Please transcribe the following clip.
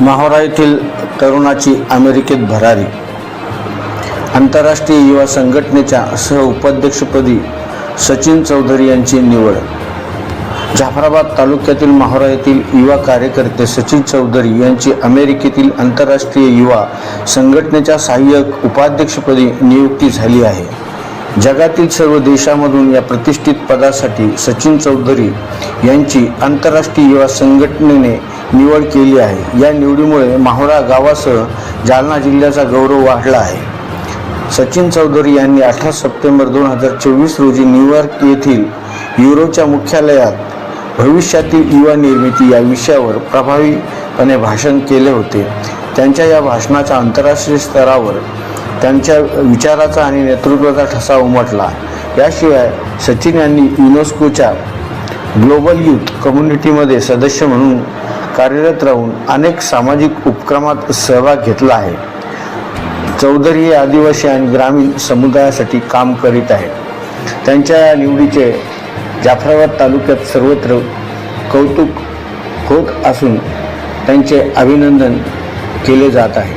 माहोरा येथील तरुणाची अमेरिकेत भरारी. आंतरराष्ट्रीय युवा संघटनेच्या सहउपाध्यक्षपदी सचिन चौधरी यांची निवड. जाफराबाद तालुक्यातील माहोरा येथील युवा कार्यकर्ते सचिन चौधरी यांची अमेरिकेतील आंतरराष्ट्रीय युवा संघटनेच्या सहाय्यक उपाध्यक्षपदी नियुक्ती झाली आहे. जगातील सर्व देशामधून या प्रतिष्ठित पदासाठी सचिन चौधरी यांची आंतरराष्ट्रीय युवा संघटनेने निवड केली आहे. या निवडीमुळे माहुरा गावासह जालना जिल्ह्याचा गौरव वाढला आहे. सचिन चौधरी यांनी अठरा सप्टेंबर दोन हजार चोवीस रोजी न्यूयॉर्क येथील युरोच्या मुख्यालयात भविष्यातील युवा निर्मिती या विषयावर प्रभावीपणे भाषण केले होते. त्यांच्या या भाषणाच्या आंतरराष्ट्रीय स्तरावर त्यांच्या विचाराचा आणि नेतृत्वाचा ठसा उमटला. याशिवाय सचिन यांनी युनेस्कोच्या ग्लोबल यूथ कम्युनिटीमध्ये सदस्य म्हणून कार्यरत राहून अनेक सामाजिक उपक्रमात सहभाग घेतला आहे. चौधरी हे आदिवासी आणि ग्रामीण समुदायासाठी काम करीत आहेत. त्यांच्या या निवडीचे जाफराबाद तालुक्यात सर्वत्र कौतुक होत असून त्यांचे अभिनंदन केले जात आहे.